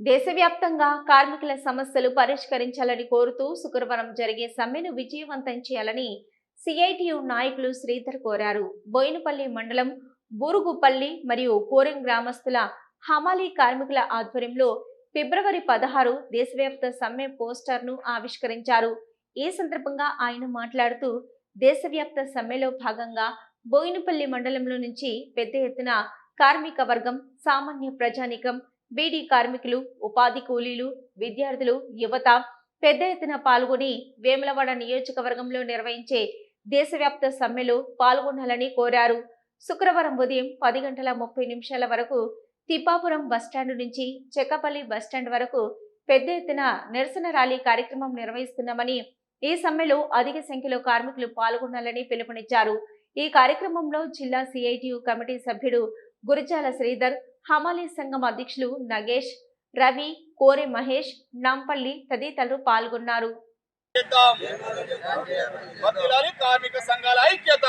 దేశవ్యాప్తంగా కార్మికుల సమస్యలు పరిష్కరించాలని కోరుతూ శుక్రవారం జరిగే సమ్మెను విజయవంతం చేయాలని సిఐటియు నాయకులు శ్రీధర్ కోరారు. బోయినపల్లి మండలం బూరుగుపల్లి మరియు కోరెం గ్రామస్తుల హమాలీ కార్మికుల ఆధ్వర్యంలో ఫిబ్రవరి పదహారు దేశవ్యాప్త సమ్మె పోస్టర్ను ఆవిష్కరించారు. ఈ సందర్భంగా ఆయన మాట్లాడుతూ దేశవ్యాప్త సమ్మెలో భాగంగా బోయినపల్లి మండలంలో నుంచి పెద్ద ఎత్తున కార్మిక వర్గం సామాన్య ప్రజానికం బీడీ కార్మికులు ఉపాధి కూలీలు విద్యార్థులు యువత పెద్ద ఎత్తున పాల్గొని వేములవాడ నియోజకవర్గంలో నిర్వహించే దేశవ్యాప్త సమ్మెలో పాల్గొనాలని కోరారు. శుక్రవారం ఉదయం పది గంటల ముప్పై నిమిషాల వరకు తిప్పాపురం బస్టాండ్ నుంచి చెక్కపల్లి బస్టాండ్ వరకు పెద్ద ఎత్తున నిరసన ర్యాలీ కార్యక్రమం నిర్వహిస్తున్నామని ఈ సమ్మెలో అధిక సంఖ్యలో కార్మికులు పాల్గొనాలని పిలుపునిచ్చారు. ఈ కార్యక్రమంలో జిల్లా సిఐటియు కమిటీ సభ్యుడు గురిజాల శ్రీధర్ హమాలీ సంఘం అధ్యక్షులు నగేష్ రవి కోరె మహేష్ నాంపల్లి తదితరులు పాల్గొన్నారు. కార్మిక సంఘాల ఐక్యత.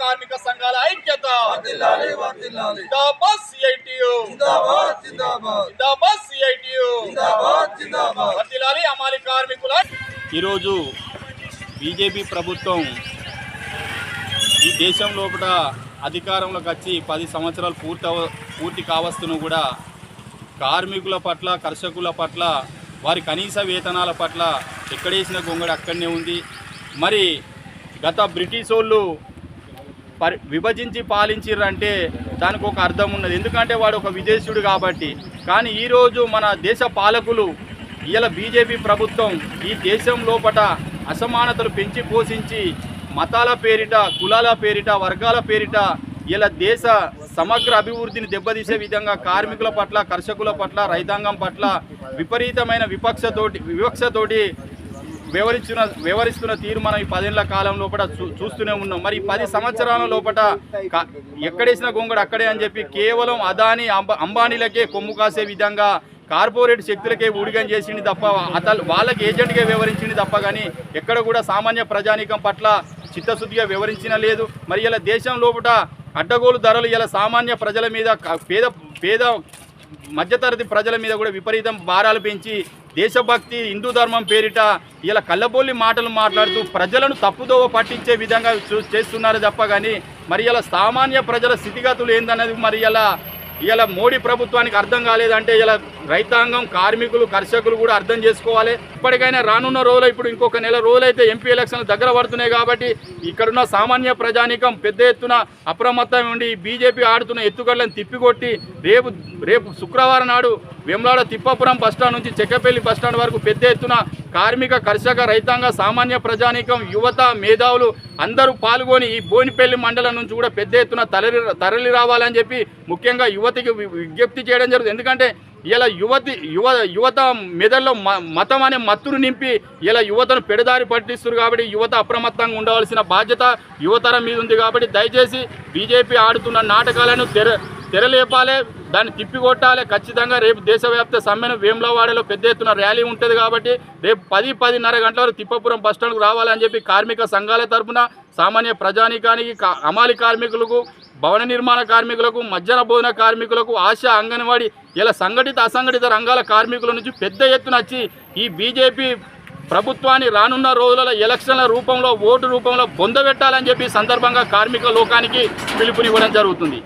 కార్మిక సంఘాల ఐక్యత. వర్ధిల్లాలి వర్ధిల్లాలి. జిందాబాద్ సిఐటియు. జిందాబాద్ జిందాబాద్. జిందాబాద్ సిఐటియు. జిందాబాద్ జిందాబాద్. వర్ధిల్లాలి అమాలి కార్మికుల ఈరోజు బీజేపీ ప్రభుత్వం ఈ దేశం లోపల అధికారంలోకి వచ్చి పది సంవత్సరాలు పూర్తి పూర్తి కావస్తును కూడా కార్మికుల పట్ల కర్షకుల పట్ల వారి కనీస వేతనాల పట్ల ఎక్కడేసిన గొంగడి అక్కడనే ఉంది. మరి గత బ్రిటిష్ వాళ్ళు పరి విభజించి పాలించిర్రంటే దానికి ఒక అర్థం ఉన్నది. ఎందుకంటే వాడు ఒక విదేశీయుడు కాబట్టి. కానీ ఈరోజు మన దేశ పాలకులు ఇలా బీజేపీ ప్రభుత్వం ఈ దేశం లోపల అసమానతలు పెంచి పోషించి మతాల పేరిట కులాల పేరిట వర్గాల పేరిట ఇలా దేశ సమగ్ర అభివృద్ధిని దెబ్బతీసే విధంగా కార్మికుల పట్ల కర్షకుల పట్ల రైతాంగం పట్ల విపరీతమైన విపక్షతోటి వివక్షతోటి వివరించిన వివరిస్తున్న తీరు మనం ఈ పదేళ్ళ కాలం లోపల చూ- చూస్తూనే ఉన్నాం. మరి పది సంవత్సరాల లోపల ఎక్కడేసిన గొంగడు అక్కడే అని చెప్పి కేవలం అదాని అంబానీలకే కొమ్ము కాసే విధంగా కార్పొరేట్ శక్తులకే ఊడిగం చేసింది తప్ప అతను వాళ్ళకి ఏజెంట్గా వివరించింది తప్ప కానీ ఎక్కడ కూడా సామాన్య ప్రజానీకం పట్ల చిత్తశుద్ధిగా వ్యవహరించిన లేదు. మరి ఇలా దేశం లోపల అడ్డగోలు ధరలు ఇలా సామాన్య ప్రజల మీద పేద పేద మధ్యతరగతి ప్రజల మీద కూడా విపరీతం భారాలు పెంచి దేశభక్తి హిందూ ధర్మం పేరిట ఇలా కళ్ళబోలి మాటలు మాట్లాడుతూ ప్రజలను తప్పుదోవ పట్టించే విధంగా చూ- చేస్తున్నారు తప్ప కానీ మరి ఇలా సామాన్య ప్రజల స్థితిగతులు ఏందన్నది మరి ఇలా ఇలా మోడీ ప్రభుత్వానికి అర్థం కాలేదంటే ఇలా రైతాంగం కార్మికులు కర్షకులు కూడా అర్థం చేసుకోవాలి. ఇప్పటికైనా రానున్న రోజులు ఇప్పుడు ఇంకొక నెల రోజులైతే ఎంపీ ఎలక్షన్లు దగ్గర పడుతున్నాయి కాబట్టి ఇక్కడున్న సామాన్య ప్రజానీకం పెద్ద ఎత్తున అప్రమత్తం ఉండి బీజేపీ ఆడుతున్న ఎత్తుగడలను తిప్పికొట్టి రేపు రేపు శుక్రవారం నాడు వేములాడ తిప్పాపురం బస్టాండ్ నుంచి చెక్కపల్లి బస్టాండ్ వరకు పెద్ద ఎత్తున కార్మిక కర్షక రైతాంగ సామాన్య ప్రజానీకం యువత మేధావులు అందరూ పాల్గొని ఈ బోనిపల్లి మండలం నుంచి కూడా పెద్ద ఎత్తున తరలి తరలి రావాలని చెప్పి ముఖ్యంగా యువతికి విజ్ఞప్తి చేయడం జరుగుతుంది. ఎందుకంటే ఇలా యువతి యువ యువత మెదడులో మ- మతం అనే మత్తును నింపి ఇలా యువతను పెడదారి పట్టిస్తారు కాబట్టి యువత అప్రమత్తంగా ఉండవలసిన బాధ్యత యువతరం మీద ఉంది కాబట్టి దయచేసి బీజేపీ ఆడుతున్న నాటకాలను తెర తెరలేపాలి దాన్ని తిప్పికొట్టాలి. ఖచ్చితంగా రేపు దేశవ్యాప్త సమ్మెను వేములవాడలో పెద్ద ఎత్తున ర్యాలీ ఉంటుంది కాబట్టి రేపు పది పదిన్నర గంటల వరకు తిప్పపురం బస్టాండ్కు రావాలని చెప్పి కార్మిక సంఘాల తరపున సామాన్య ప్రజానీకానికి కా- అమాలి కార్మికులకు భవన నిర్మాణ కార్మికులకు మధ్యాహ్న భోజన కార్మికులకు ఆశా అంగన్వాడీ ఇలా సంఘటిత అసంఘటిత రంగాల కార్మికుల నుంచి పెద్ద ఎత్తున వచ్చి ఈ బీజేపీ ప్రభుత్వాన్ని రానున్న రోజులలో ఎలక్షన్ల రూపంలో ఓటు రూపంలో బొందబెట్టాలని చెప్పి సందర్భంగా కార్మిక లోకానికి పిలుపునివ్వడం జరుగుతుంది.